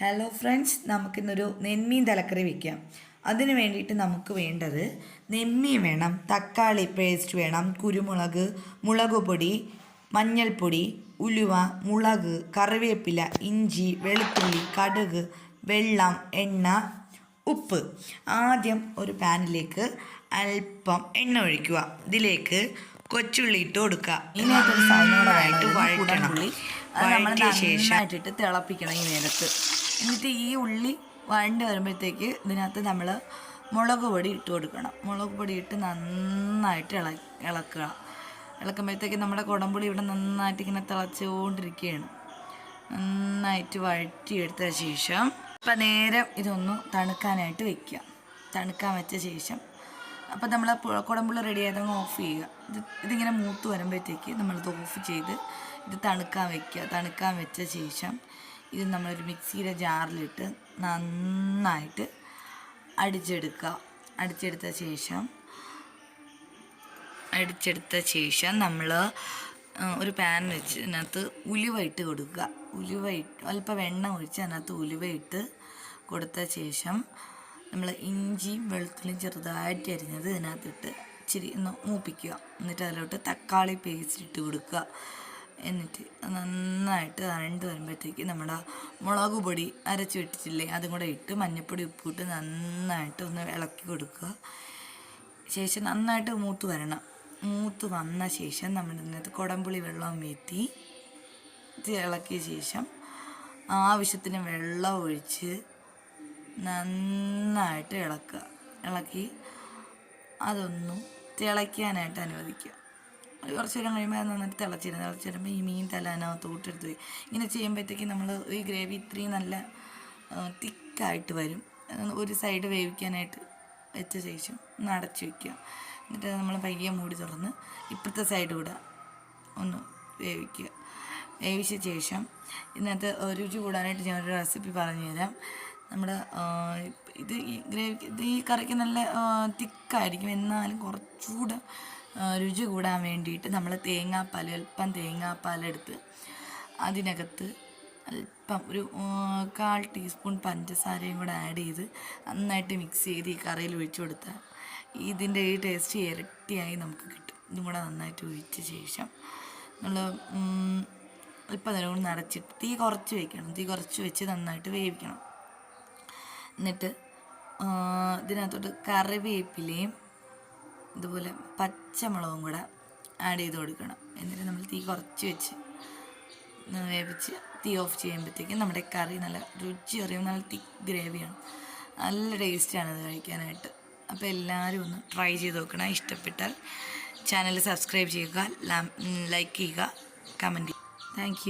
Hello friends നമുക്കിന്നൊരു നെന്മീൻ തലക്കറി വയ്ക്കാം അതിന് വേണ്ടിയിട്ട് നമുക്ക് വേണ്ടത് നെന്മീൻ വേണം തക്കാളി പേസ്റ്റ് വേണം കുരുമുളക് മുളക് പൊടി മഞ്ഞൾപ്പൊടി ഉലുവ മുളക് കറിവേപ്പില ഇഞ്ചി വെളുത്തുള്ളി കടുക് വെള്ളം എണ്ണ ഉപ്പ്. ആദ്യം ഒരു പാനിലേക്ക് അല്പം എണ്ണ ഒഴിക്കുക. ഇതിലേക്ക് കൊച്ചുള്ളി ഇട്ട് കൊടുക്കുക. ഇതിനകത്തൊരു സാധനമായിട്ട് വഴറ്റണം. വഴറ്റിയ ശേഷം തിളപ്പിക്കണം ഈ നേരത്ത്. എന്നിട്ട് ഈ ഉള്ളി വഴണ്ട് വരുമ്പോഴത്തേക്ക് ഇതിനകത്ത് നമ്മൾ മുളക് പൊടി ഇട്ട് കൊടുക്കണം. മുളക് പൊടി ഇട്ട് നന്നായിട്ട് ഇള ഇളക്കുക. ഇളക്കുമ്പോഴത്തേക്ക് നമ്മുടെ കുടംപുളി ഇവിടെ നന്നായിട്ട് ഇങ്ങനെ തിളച്ചുകൊണ്ടിരിക്കുകയാണ്. നന്നായിട്ട് വഴറ്റിയെടുത്ത ശേഷം ഇപ്പം നേരം ഇതൊന്ന് തണുക്കാനായിട്ട് വെക്കുക. തണുക്കാൻ വെച്ച ശേഷം അപ്പം നമ്മൾ കുടമ്പുള്ള റെഡി ആയതങ്ങ് ഓഫ് ചെയ്യുക. ഇത് ഇതിങ്ങനെ മൂത്ത് വരുമ്പോഴത്തേക്ക് നമ്മളിത് ഓഫ് ചെയ്ത് ഇത് തണുക്കാൻ വെക്കുക. തണുക്കാൻ വെച്ച ശേഷം ഇത് നമ്മളൊരു മിക്സിയുടെ ജാറിലിട്ട് നന്നായിട്ട് അടിച്ചെടുക്കുക. അടിച്ചെടുത്ത ശേഷം അടിച്ചെടുത്ത ശേഷം നമ്മൾ ഒരു പാൻ വെച്ച് അതിനകത്ത് ഉലുവ ഇട്ട് കൊടുക്കുക. ഉലുവ ഇട്ട് അല്പം വെണ്ണ ഒഴിച്ച് അതിനകത്ത് ഉലുവ ഇട്ട് കൊടുത്ത ശേഷം നമ്മൾ ഇഞ്ചിയും വെളുത്തുള്ളിയും ചെറുതായിട്ട് അരിഞ്ഞത് ഇതിനകത്തിട്ട് ഇച്ചിരി ഒന്ന് മൂപ്പിക്കുക. എന്നിട്ട് അതിലോട്ട് തക്കാളി പേസ്റ്റ് ഇട്ട് കൊടുക്കുക. എന്നിട്ട് നന്നായിട്ട് അരണ്ട് വരുമ്പോഴത്തേക്ക് നമ്മുടെ മുളക് പൊടി അരച്ച് വെട്ടിച്ചില്ലേ അതും കൂടെ ഇട്ട് മഞ്ഞൾപ്പൊടി ഉപ്പിട്ട് നന്നായിട്ട് ഒന്ന് ഇളക്കി കൊടുക്കുക. ശേഷം നന്നായിട്ട് മൂത്ത് വരണം. മൂത്ത് വന്ന ശേഷം നമ്മുടെ ഇതിനകത്ത് കുടംപുളി വെള്ളം വീത്തി ഇളക്കിയ ശേഷം ആവശ്യത്തിന് വെള്ളം ഒഴിച്ച് നന്നായിട്ട് ഇളക്കുക. ഇളക്കി അതൊന്നും തിളയ്ക്കാനായിട്ട് അനുവദിക്കുക. കുറച്ച് നേരം കഴിയുമ്പോൾ അത് നന്നായിട്ട് തിളച്ചിരുന്നു. തിളച്ചിരുമ്പോൾ ഈ മീൻ തല അതിനകത്ത് കൂട്ടെടുത്ത് പോയി ഇങ്ങനെ ചെയ്യുമ്പോഴത്തേക്ക് നമ്മൾ ഈ ഗ്രേവി ഇത്രയും നല്ല തിക്കായിട്ട് വരും. ഒരു സൈഡ് വേവിക്കാനായിട്ട് വെച്ച ശേഷം ഒന്ന് അടച്ചു വയ്ക്കുക എന്നിട്ട് നമ്മൾ പയ്യെ മൂടി തുറന്ന് ഇപ്പോഴത്തെ സൈഡ് കൂടെ ഒന്ന് വേവിക്കുക. വേവിച്ച ശേഷം ഇതിനകത്ത് രുചി കൂടാനായിട്ട് ഞാനൊരു റെസിപ്പി പറഞ്ഞു തരാം. നമ്മുടെ ഇത് ഈ ഗ്രേവി ഇത് ഈ കറിക്ക് നല്ല തിക്കായിരിക്കും. എന്നാലും കുറച്ചുകൂടെ രുചി കൂടാൻ വേണ്ടിയിട്ട് നമ്മൾ തേങ്ങാപ്പാൽ അല്പം തേങ്ങാപ്പാലെടുത്ത് അതിനകത്ത് അല്പം ഒരു കാൽ ടീസ്പൂൺ പഞ്ചസാരയും കൂടെ ആഡ് ചെയ്ത് നന്നായിട്ട് മിക്സ് ചെയ്ത് ഈ കറിയിൽ ഒഴിച്ചു കൊടുത്താൽ ഇതിന്റെ ഈ ടേസ്റ്റ് ഇരട്ടിയായി നമുക്ക് കിട്ടും. ഇതും കൂടെ നന്നായിട്ട് ഒഴിച്ച ശേഷം നമ്മൾ അല്പം നേരം കൊണ്ട് നിറച്ചിട്ട് തീ കുറച്ച് വെക്കണം. തീ കുറച്ച് വെച്ച് നന്നായിട്ട് വേവിക്കണം. എന്നിട്ട് ഇതിനകത്തോട്ട് കറിവേപ്പിലയും ഇതുപോലെ പച്ചമുളകും കൂടെ ആഡ് ചെയ്ത് കൊടുക്കണം. എന്നിട്ട് നമ്മൾ തീ കുറച്ച് വെച്ച് വേവിച്ച് തീ ഓഫ് ചെയ്യുമ്പോഴത്തേക്കും നമ്മുടെ കറി നല്ല രുചി അറിയും നല്ല തിക്ക് ഗ്രേവിയാണ് നല്ല ടേസ്റ്റാണ് ഇത് കഴിക്കാനായിട്ട്. അപ്പോൾ എല്ലാവരും ഒന്ന് ട്രൈ ചെയ്ത് നോക്കണം. ഇഷ്ടപ്പെട്ടാൽ ചാനൽ സബ്സ്ക്രൈബ് ചെയ്യുക ലൈക്ക് ചെയ്യുക കമന്റ് ചെയ്യുക. താങ്ക്